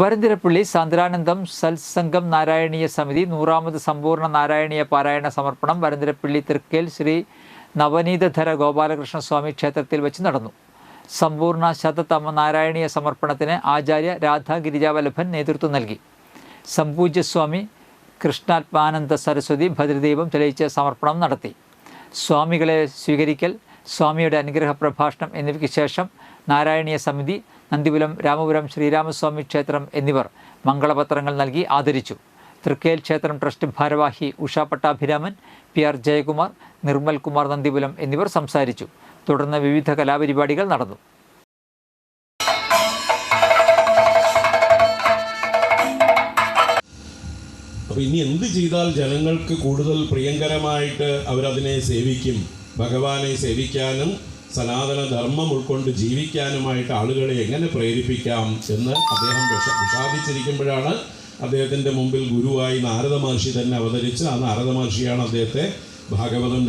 വരന്തിരപ്പള്ളി സാന്ദ്രാനന്ദം സത്സംഗം നാരായണീയ സമിതി നൂറാമത് സമ്പൂർണ നാരായണീയ പാരായണ സമർപ്പണം വരന്തിരപ്പള്ളി തൃക്കേൽ ശ്രീ നവനീതധര ഗോപാലകൃഷ്ണ സ്വാമി ക്ഷേത്രത്തിൽ വെച്ച് നടന്നു. സമ്പൂർണ ശതതമ നാരായണീയ സമർപ്പണത്തിന് ആചാര്യ രാധാ ഗിരിജാവല്ലഭൻ നേതൃത്വം നൽകി. സംപൂജ്യസ്വാമി കൃഷ്ണാത്മാനന്ദ സരസ്വതി ഭദ്രദീപം തെളിയിച്ച് സമർപ്പണം നടത്തി. സ്വാമികളെ സ്വീകരിക്കൽ സ്വാമിയുടെ അനുഗ്രഹ പ്രഭാഷണം എന്നിവയ്ക്ക് ശേഷം നാരായണീയ സമിതി നന്ദിപുരം രാമപുരം ശ്രീരാമസ്വാമി ക്ഷേത്രം എന്നിവർ മംഗളപത്രങ്ങൾ നൽകി ആദരിച്ചു. തൃക്കേൽ ക്ഷേത്രം ട്രസ്റ്റ് ഭാരവാഹി ഉഷ പട്ടാഭിരാമൻ പി ആർ ജയകുമാർ നിർമ്മൽ കുമാർ നന്ദിപുരം എന്നിവർ സംസാരിച്ചു. തുടർന്ന് വിവിധ കലാപരിപാടികൾ നടന്നു. അപ്പൊ ഇനി എന്ത് ചെയ്താൽ ജനങ്ങൾക്ക് കൂടുതൽ പ്രിയങ്കരമായിട്ട് അവരതിനെ സേവിക്കും ഭഗവാനെ സേവിക്കാനും സനാതന ധർമ്മം ഉൾക്കൊണ്ട് ജീവിക്കാനുമായിട്ട് ആളുകളെ എങ്ങനെ പ്രേരിപ്പിക്കാം എന്ന് അദ്ദേഹം വിഷ വിഷാദിച്ചിരിക്കുമ്പോഴാണ് അദ്ദേഹത്തിന്റെ മുമ്പിൽ ഗുരുവായി നാരദ മഹർഷി തന്നെ അവതരിച്ച് ആ നാരദ മഹർഷിയാണ് അദ്ദേഹത്തെ ഭാഗവതം